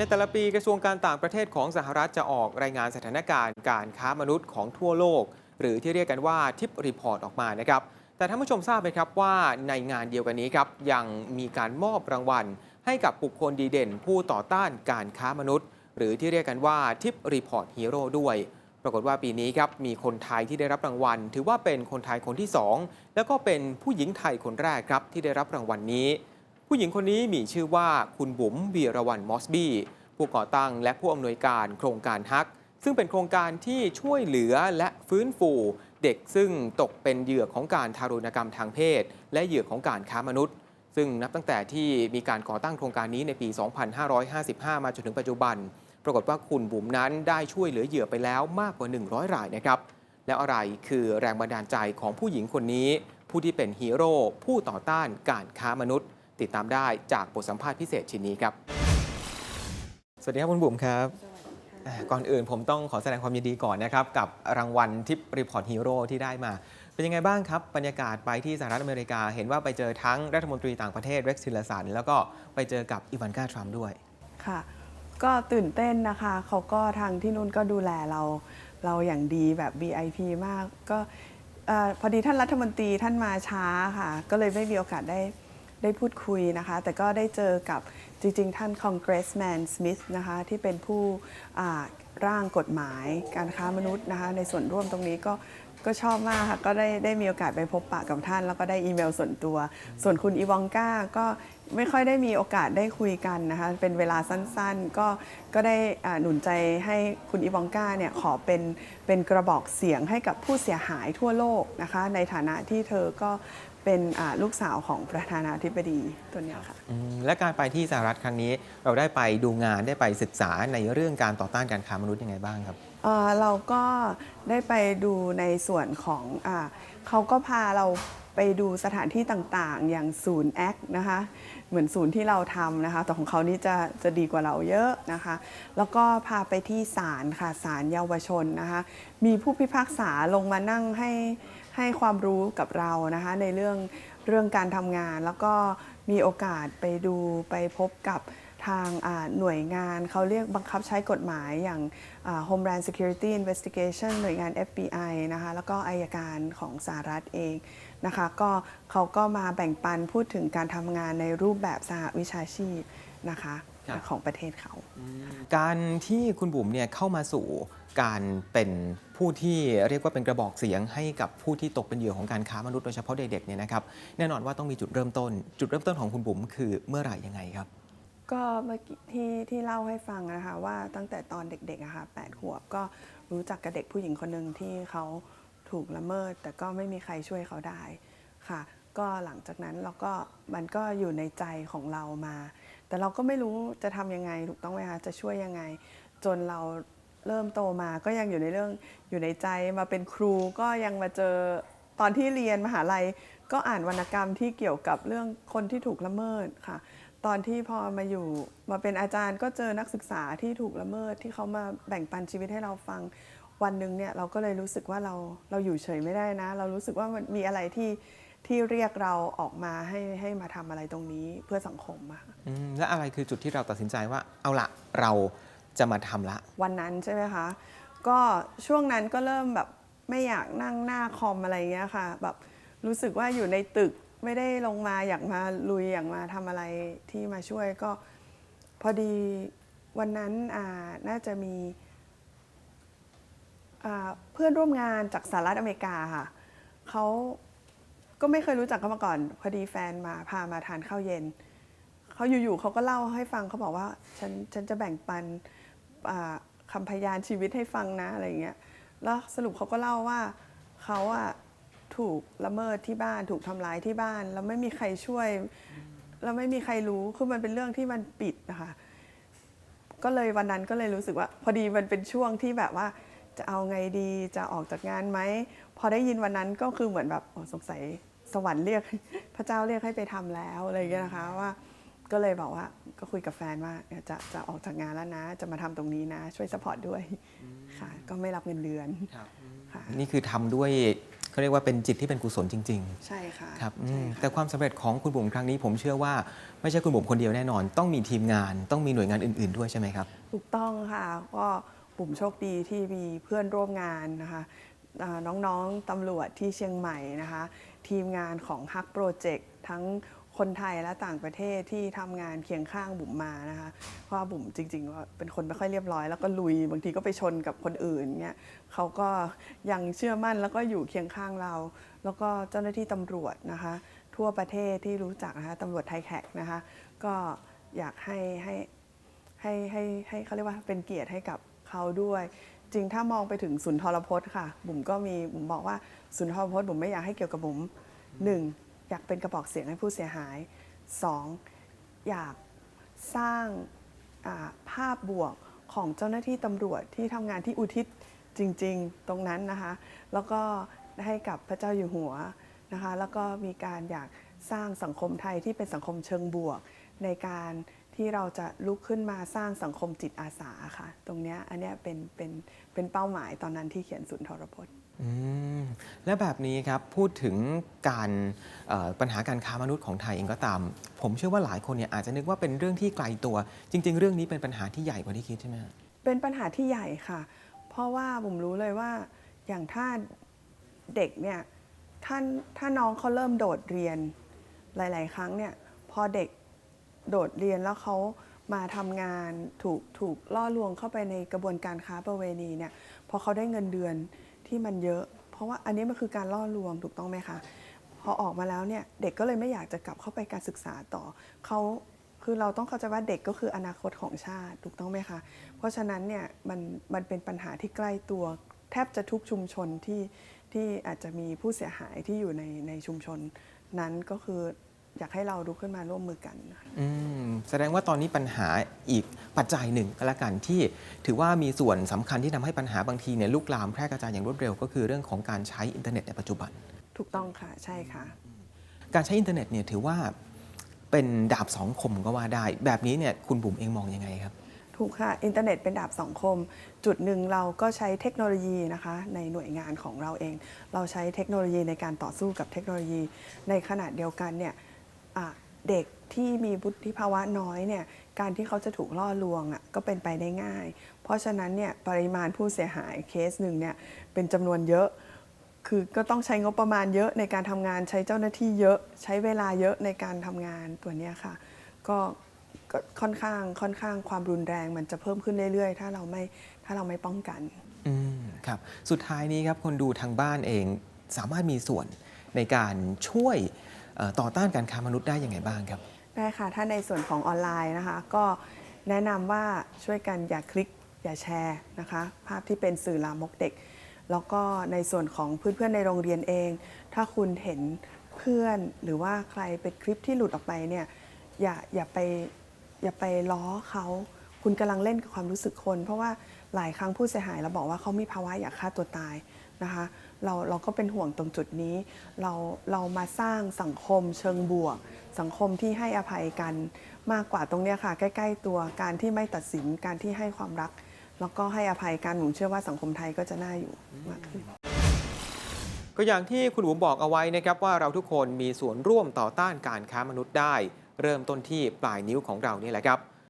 ในแต่ละปีกระทรวงการต่างประเทศของสหรัฐจะออกรายงานสถานการณ์การค้ามนุษย์ของทั่วโลก หรือที่เรียกกันว่าทิปรีพอร์ตออกมานะครับ แต่ท่านผู้ชมทราบไหมครับว่าในงานเดียวกันนี้ครับยังมีการมอบรางวัล ให้กับบุคคลดีเด่น ผู้ต่อต้านการค้ามนุษย์ หรือที่เรียกกันว่าทิปรีพอร์ตฮีโร่ด้วย ปรากฏว่าปีนี้ครับมีคนไทยที่ได้รับรางวัล ถือว่าเป็นคนไทยคนที่ 2 แล้วก็เป็นผู้หญิงไทยคนแรกครับที่ได้รับรางวัลนี้ ผู้หญิงคนนี้มีชื่อว่าคุณบุ๋มวีรวรรณมอสบี้ผู้ก่อตั้งและผู้อำนวยการโครงการฮัก ซึ่งเป็นโครงการที่ช่วยเหลือและฟื้นฟู เด็กซึ่งตกเป็นเหยื่อของการทารุณกรรมทางเพศ และเหยื่อของการค้ามนุษย์ ซึ่งนับตั้งแต่ที่มีการก่อตั้งโครงการนี้ในปี 2555 มาจนถึงปัจจุบัน ปรากฏว่าคุณบุ๋มนั้นได้ช่วยเหลือเหยื่อไปแล้วมากกว่า 100 รายนะครับแล้วอะไรคือแรงบันดาลใจของผู้หญิงคนนี้ ผู้ที่เป็นฮีโร่ผู้ต่อต้านการค้ามนุษย์ ติดตามได้จากบทสัมภาษณ์พิเศษชิ้นนี้ครับ สวัสดีครับคุณบุ๋มครับอ่าก่อนอื่นผมต้องขอแสดงความยินดีก่อนนะครับ กับรางวัลทิปรีพอร์ตฮีโร่ที่ได้มา เป็นยังไงบ้างครับ บรรยากาศไปที่สหรัฐอเมริกา เห็นว่าไปเจอทั้งรัฐมนตรีต่างประเทศเร็กซ์ทิลสันแล้วก็ไปเจอกับอีวานกาทรัมป์ด้วยค่ะก็ตื่นเต้นนะคะ เขาก็ทางที่นู่นก็ดูแลเรา เราอย่างดีแบบ VIP มาก ก็เออพอดีท่านรัฐมนตรีท่านมาช้าค่ะ ก็เลยไม่มีโอกาสได้ ได้พูดคุยนะคะ แต่ก็ได้เจอกับจริง ๆ ท่าน Congressman Smith นะคะ ที่เป็นผู้ร่างกฎหมายการค้ามนุษย์นะคะ ในส่วนร่วมตรงนี้ก็ก็ชอบมากค่ะก็ได้ได้มีโอกาสไปพบปะกับท่าน แล้วก็ได้อีเมลส่วนตัว ส่วนคุณอีวองก้าก็ไม่ค่อยได้มีโอกาสได้คุยกันนะคะ เป็นเวลาสั้นๆ ก็ก็ได้หนุนใจให้คุณอีวองก้าเนี่ยขอเป็นเป็นกระบอกเสียงให้กับผู้เสียหายทั่วโลกนะคะ ในฐานะที่เธอก็ เป็นอ่าลูกสาวของประธานาธิบดีตัวเนี้ยค่ะอืมและการไปที่สหรัฐครั้งนี้เราได้ไปดูงานได้ไปศึกษาในเรื่องการต่อต้านการค้ามนุษย์ยังไงบ้างครับเอ่อเราก็ได้ไปดูในส่วนของอาเขาก็พาเรา ไปดูสถานที่ต่างๆ อย่างศูนย์แอคนะคะเหมือนศูนย์ที่เราทำนะคะแต่ของเขานี่จะจะดีกว่าเราเยอะนะคะ แล้วก็พาไปที่ศาลค่ะศาลเยาวชนนะคะมีผู้พิพากษาลงมานั่งให้ให้ความรู้กับเรานะคะในเรื่องเรื่องการทำงาน แล้วก็มีโอกาสไปดูไปพบกับทางหน่วยงานเขาเรียกบังคับใช้กฎหมายอย่าง Homeland Security Investigation หน่วยงาน FBI นะคะแล้วก็อายการของสหรัฐเอง นะคะ ก็เขาก็มาแบ่งปันพูดถึงการทำงานในรูปแบบสหวิชาชีพนะคะครับของประเทศเขา การที่คุณบุ๋มเนี่ยเข้ามาสู่การเป็นผู้ที่เรียกว่าเป็นกระบอกเสียงให้กับผู้ที่ตกเป็นเหยื่อของการค้ามนุษย์โดยเฉพาะเด็กๆเนี่ยนะครับแน่นอนว่าต้องมีจุดเริ่มต้น จุดเริ่มต้นของคุณบุ๋มคือเมื่อไหร่ยังไงครับ ก็เมื่อกี้ที่ที่เล่าให้ฟังนะคะว่าตั้งแต่ตอนเด็กๆอะค่ะแปดขวบก็รู้จักกับเด็กผู้หญิงคนหนึ่งที่เขา ถูกละเมิด แต่ก็ไม่มีใครช่วยเขาได้ค่ะ ก็หลังจากนั้นเราก็มันก็อยู่ในใจของเรามา แต่เราก็ไม่รู้จะทำยังไงถูกต้องไหมคะจะช่วยยังไง จนเราเริ่มโตมาก็ยังอยู่ในเรื่องอยู่ในใจมาเป็นครูก็ยังมาเจอตอนที่เรียนมหาลัย ก็อ่านวรรณกรรมที่เกี่ยวกับเรื่องคนที่ถูกละเมิดค่ะ ตอนที่พอมาอยู่มาเป็นอาจารย์ก็เจอนักศึกษาที่ถูกละเมิดที่เขามาแบ่งปันชีวิตให้เราฟัง วันหนึ่งเนี่ยเราก็เลยรู้สึกว่าเราเราอยู่เฉยไม่ได้นะ เรารู้สึกว่ามันมีอะไรที่ที่เรียกเราออกมาให้ให้มาทำอะไรตรงนี้เพื่อสังคมอะค่ะอืมและอะไรคือจุดที่เราตัดสินใจว่าเอาละเราจะมาทำละ วันนั้นใช่ไหมคะก็ช่วงนั้นก็เริ่มแบบไม่อยากนั่งหน้าคอมอะไรเงี้ยค่ะแบบรู้สึกว่าอยู่ในตึกไม่ได้ลงมาอยากมาลุยอยากมาทำอะไรที่มาช่วยก็พอดีวันนั้นอ่าน่าจะมีอ่า เพื่อนร่วมงานจากสหรัฐอเมริกาค่ะเขาก็ไม่เคยรู้จักเขามาก่อน พอดีแฟนมาพามาทานข้าวเย็นเขาอยู่ๆเขาก็เล่าให้ฟังเขาบอกว่าฉันฉันจะแบ่งปันอ่าคำพยานชีวิตให้ฟังนะอะไรเงี้ยแล้วสรุปเขาก็เล่าว่าเขาอะถูกละเมิดที่บ้านถูกทำร้ายที่บ้านแล้วไม่มีใครช่วยแล้วไม่มีใครรู้คือมันเป็นเรื่องที่มันปิดนะคะก็เลยวันนั้นก็เลยรู้สึกว่า พอดีมันเป็นช่วงที่แบบว่า จะเอาไงดีจะออกจากงานไหมพอได้ยินวันนั้นก็คือเหมือนแบบโอ้สงสัยสวรรค์เรียกพระเจ้าเรียกให้ไปทำแล้วอะไรอย่างเงี้ยนะคะว่าก็เลยบอกว่าก็คุยกับแฟนว่าเนี่ยจะจะออกจากงานแล้วนะ จะมาทำตรงนี้นะ ช่วยสปอร์ตด้วยค่ะ ก็ไม่รับเงินเดือนค่ะนี่คือทำด้วยเขาเรียกว่าเป็นจิตที่เป็นกุศลจริงใช่ค่ะๆครับอืใช่มค่ะแต่ความสำเร็จของคุณบุ๋มครั้งนี้ ผมเชื่อว่าไม่ใช่คุณบุ๋มคนเดียวแน่นอน ต้องมีทีมงาน ต้องมีหน่วยงานอื่น ๆด้วยใช่ไหมครับ ถูกต้องค่ะก็ ปุ่มโชคดีที่มีเพื่อนร่วมงานนะคะน้องๆตำรวจที่เชียงใหม่นะคะ ทีมงานของฮักโปรเจกต์ทั้งคนไทยและต่างประเทศที่ทำงานเคียงข้างบุ๋มมานะคะ เพราะบุ๋มจริงๆว่าเป็นคนไม่ค่อยเรียบร้อย แล้วก็ลุยบางทีก็ไปชนกับคนอื่นเงี้ยเขาก็ยังเชื่อมั่นแล้วก็อยู่เคียงข้างเรา แล้วก็เจ้าหน้าที่ตำรวจนะคะ ทั่วประเทศที่รู้จักนะคะตำรวจไทยแขกนะคะ ก็อยากให้ให้ให้ให้ให้เขาเรียกว่าเป็นเกียรติให้กับ เขาด้วย จริงถ้ามองไปถึงศูนย์ทรพจน์ค่ะ บุ๋มก็มีบุ๋มบอกว่าศูนย์ทรพจน์บุ๋มไม่อยากให้เกี่ยวกับบุ๋มหนึ่งอยากเป็นกระบอกเสียงให้ผู้เสียหายสองอยากสร้างาภาพบวกของเจ้าหน้าที่ตำรวจที่ทำงานที่อุทิศจริง ๆ ตรงนั้นนะคะ แล้วก็ให้กับพระเจ้าอยู่หัวนะคะ แล้วก็มีการอยากสร้างสังคมไทยที่เป็นสังคมเชิงบวก ในการ ที่เราจะลุกขึ้นมาสร้างสังคมจิตอาสาค่ะ ตรงเนี้ยอันเนี้ยเป็นเป็นเป็นเป้าหมายตอนนั้นที่เขียนศูนย์ทรพจน์อืมและแบบนี้ครับพูดถึงการเอ่อปัญหาการค้ามนุษย์ของไทยเองก็ตาม ผมเชื่อว่าหลายคนเนี่ยอาจจะนึกว่าเป็นเรื่องที่ไกลตัว จริง ๆ เรื่องนี้เป็นปัญหาที่ใหญ่กว่าที่คิดใช่ไหมฮะเป็นปัญหาที่ใหญ่ค่ะ เพราะว่าผมรู้เลยว่าอย่างถ้าเด็กเนี่ยถ้าถ้าน้องเขาเริ่มโดดเรียนหลาย ๆ ครั้งเนี่ยพอเด็ก โดดเรียนแล้วเขามาทำงานถูกถูกล่อลวงเข้าไปในกระบวนการค้าประเวณีเนี่ยพอเขาได้เงินเดือนที่มันเยอะ เพราะว่าอันนี้มันคือการล่อลวงถูกต้องไหมคะพอออกมาแล้วเนี่ยเด็กก็เลยไม่อยากจะกลับเข้าไปการศึกษาต่อเขาคือเราต้องเข้าใจว่าเด็กก็คืออนาคตของชาติถูกต้องไหมคะเพราะฉะนั้นเนี่ยมันมันเป็นปัญหาที่ใกล้ตัว แทบจะทุกชุมชนที่ที่อาจจะมีผู้เสียหายที่อยู่ในในชุมชนนั้นก็คือ อยากให้เราลุกขึ้นมาร่วมมือกันนะคะอืมแสดงว่าตอนนี้ปัญหาอีกปัจจัยหนึ่งก็แล้วกันที่ถือว่ามีส่วนสำคัญที่ทำให้ปัญหาบางทีเนี่ยลุกลามแพร่กระจายอย่างรวดเร็ว ก็คือเรื่องของการใช้อินเทอร์เน็ตในปัจจุบัน ถูกต้องค่ะใช่ค่ะ การใช้อินเทอร์เน็ตเนี่ยถือว่าเป็นดาบสองคมก็ว่าได้ แบบนี้เนี่ยคุณบุ๋มเองมองยังไงครับถูกค่ะ อินเทอร์เน็ตเป็นดาบสองคม จุดหนึ่งเราก็ใช้เทคโนโลยีนะคะ ในหน่วยงานของเราเอง เราใช้เทคโนโลยีในการต่อสู้กับเทคโนโลยี ในขณะเดียวกันเนี่ยอะ เด็กที่มีวุฒิภาวะน้อยเนี่ยการที่เขาจะถูกล่อลวงอะก็เป็นไปได้ง่าย เพราะฉะนั้นเนี่ยปริมาณผู้เสียหายเคสหนึ่งเนี่ยเป็นจำนวนเยอะคือก็ต้องใช้งบประมาณเยอะในการทำงานใช้เจ้าหน้าที่เยอะ ใช้เวลาเยอะในการทำงานตัวเนี้ยค่ะก็ก็ค่อนข้างค่อนข้างความรุนแรงมันจะเพิ่มขึ้นเรื่อยๆ ถ้าเราไม่ถ้าเราไม่ป้องกันอืมครับสุดท้ายนี้ครับคนดูทางบ้านเองสามารถมีส่วนในการช่วย ต่อต้านการค้ามนุษย์ได้ยังไงบ้างครับ ได้ค่ะ ถ้าในส่วนของออนไลน์นะคะ ก็แนะนำว่าช่วยกันอย่าคลิกอย่าแชร์นะคะ ภาพที่เป็นสื่อลามกเด็ก แล้วก็ในส่วนของเพื่อนๆในโรงเรียนเอง ถ้าคุณเห็นเพื่อนหรือว่าใครเป็นคลิปที่หลุดออกไปเนี่ยอย่าอย่าไปอย่าไปล้อเขาคุณกำลังเล่นกับความรู้สึกคน เพราะว่าหลายครั้งผู้เสียหายเราบอกว่าเขามีภาวะอยากฆ่าตัวตายนะคะ เราเราก็เป็นห่วงตรงจุดนี้ เราเรามาสร้างสังคมเชิงบวก สังคมที่ให้อภัยกันมากกว่าตรงเนี้ยค่ะ ใกล้ ๆ ตัวการที่ไม่ตัดสินการที่ให้ความรัก แล้วก็ให้อภัยกันผมเชื่อว่าสังคมไทยก็จะน่าอยู่มากขึ้น ก็อย่างที่คุณบุ๋มบอกเอาไว้นะครับว่าเราทุกคนมีส่วนร่วมต่อต้านการค้ามนุษย์ได้ เริ่มต้นที่ปลายนิ้วของเรานี่แหละครับ